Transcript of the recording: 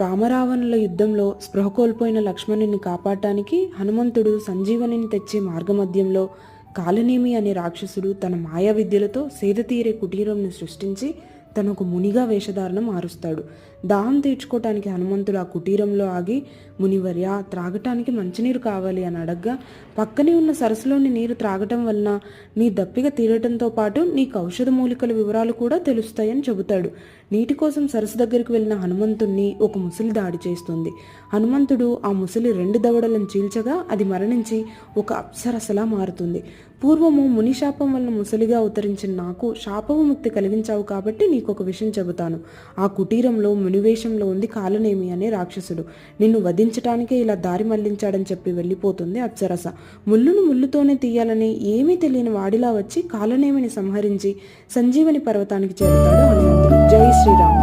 రామరావణుల యుద్ధంలో స్పృహ కోల్పోయిన లక్ష్మణుని కాపాడటానికి హనుమంతుడు సంజీవనిని తెచ్చే మార్గమధ్యంలో కాలనేమి అనే రాక్షసుడు తన మాయా విద్యలతో సేదతీరే కుటీరంను సృష్టించి తను ఒక మునిగా వేషధారణ మారుస్తాడు. దాహం తీర్చుకోవటానికి హనుమంతుడు ఆ కుటీరంలో ఆగి మునివర్య త్రాగటానికి మంచినీరు కావాలి అని అడగ్గా పక్కనే ఉన్న సరస్సులోని నీరు త్రాగటం వలన నీ దప్పిక తీరటంతో పాటు నీకు ఔషధ మూలికల వివరాలు కూడా తెలుస్తాయని చెబుతాడు. నీటి కోసం సరస్సు దగ్గరికి వెళ్ళిన హనుమంతుణ్ణి ఒక ముసలి దాడి చేస్తుంది. హనుమంతుడు ఆ ముసలి రెండు దవడలను చీల్చగా అది మరణించి ఒక అప్సరసలా మారుతుంది. పూర్వము మునిశాపం వలన ముసలిగా అవతరించిన నాకు శాపముక్తి కలిగించావు కాబట్టి నీకు ఒక విషయం చెబుతాను. ఆ కుటీరంలో మునివేషంలో ఉంది కాలనేమి అనే రాక్షసుడు. నిన్ను వధించటానికే ఇలా దారి మళ్ళించాడని చెప్పి వెళ్ళిపోతుంది అప్సరస. ముళ్ళును ముళ్ళుతోనే తీయాలని ఏమీ తెలియని వాడిలా వచ్చి కాలనేమిని సంహరించి సంజీవని పర్వతానికి చేరుతాడు హనుమంతుడు. జై శ్రీరామ్.